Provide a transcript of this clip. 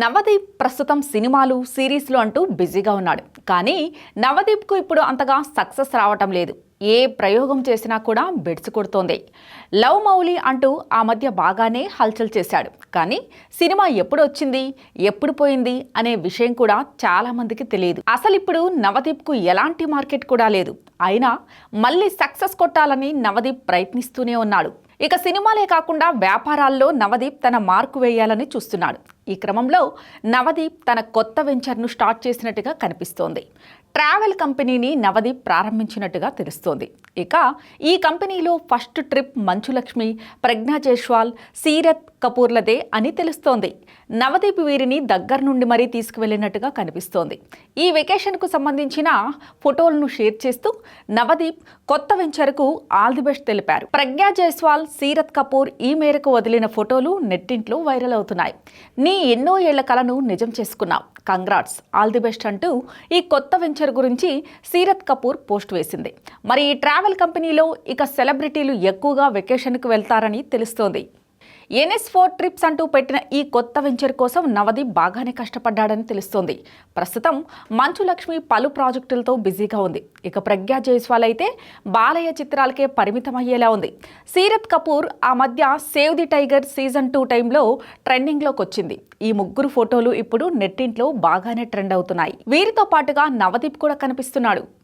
నవదీప్ ప్రస్తుతం సినిమాలు సిరీస్లు అంటూ బిజీగా ఉన్నాడు. కానీ నవదీప్కు ఇప్పుడు అంతగా సక్సెస్ రావటం లేదు. ఏ ప్రయోగం చేసినా కూడా బెడ్స్ కొడుతోంది. లవ్ మౌలి అంటూ ఆ మధ్య బాగానే హల్చల్ చేశాడు. కానీ సినిమా ఎప్పుడు వచ్చింది ఎప్పుడు పోయింది అనే విషయం కూడా చాలామందికి తెలియదు. అసలు ఇప్పుడు నవదీప్కు ఎలాంటి మార్కెట్ కూడా లేదు. అయినా మళ్ళీ సక్సెస్ కొట్టాలని నవదీప్ ప్రయత్నిస్తూనే ఉన్నాడు. ఇక సినిమాలే కాకుండా వ్యాపారాల్లో నవదీప్ తన మార్కు వేయాలని చూస్తున్నాడు. ఈ క్రమంలో నవదీప్ తన కొత్త వెంచర్ను స్టార్ట్ చేసినట్టుగా కనిపిస్తోంది. ట్రావెల్ కంపెనీని నవదీప్ ప్రారంభించినట్టుగా తెలుస్తోంది. ఇక ఈ కంపెనీలో ఫస్ట్ ట్రిప్ మంచులక్ష్మి ప్రజ్ఞా జైస్వాల్ సీరత్ కపూర్లదే అని తెలుస్తోంది. నవదీప్ వీరిని దగ్గర నుండి మరీ తీసుకువెళ్ళినట్టుగా కనిపిస్తోంది. ఈ వెకేషన్కు సంబంధించిన ఫోటోలను షేర్ చేస్తూ నవదీప్ కొత్త వెంచర్కు ఆల్ ది బెస్ట్ తెలిపారు. ప్రజ్ఞా జైస్వాల్ సీరత్ కపూర్ ఈ మేరకు వదిలిన ఫోటోలు నెట్టింట్లో వైరల్ అవుతున్నాయి. నీ ఎన్నో ఏళ్ళ కలను నిజం చేసుకున్నావు కంగ్రాట్స్. ఆల్ ది బెస్ట్ అంటూ ఈ కొత్త వెంచర్ గురించి సీరత్ కపూర్ పోస్ట్ వేసింది. మరి ఈ ట్రావెల్ కంపెనీలో ఇక సెలబ్రిటీలు ఎక్కువగా వెకేషన్కు వెళ్తారని తెలుస్తోంది. ఎన్ఎస్ ఫోర్ ట్రిప్స్ అంటూ పెట్టిన ఈ కొత్త వెంచర్ కోసం నవదీప్ బాగానే కష్టపడ్డాడని తెలుస్తోంది. ప్రస్తుతం మంచు లక్ష్మి పలు ప్రాజెక్టులతో బిజీగా ఉంది. ఇక ప్రజ్ఞా జైస్వాల్ అయితే బాలయ్య చిత్రాలకే పరిమితమయ్యేలా ఉంది. సీరత్ కపూర్ ఆ మధ్య save the tiger season two టైంలో ట్రెండింగ్లోకి వచ్చింది. ఈ ముగ్గురు ఫోటోలు ఇప్పుడు నెట్టింట్లో బాగానే ట్రెండ్ అవుతున్నాయి. వీరితో పాటుగా నవదీప్ కూడా కనిపిస్తున్నాడు.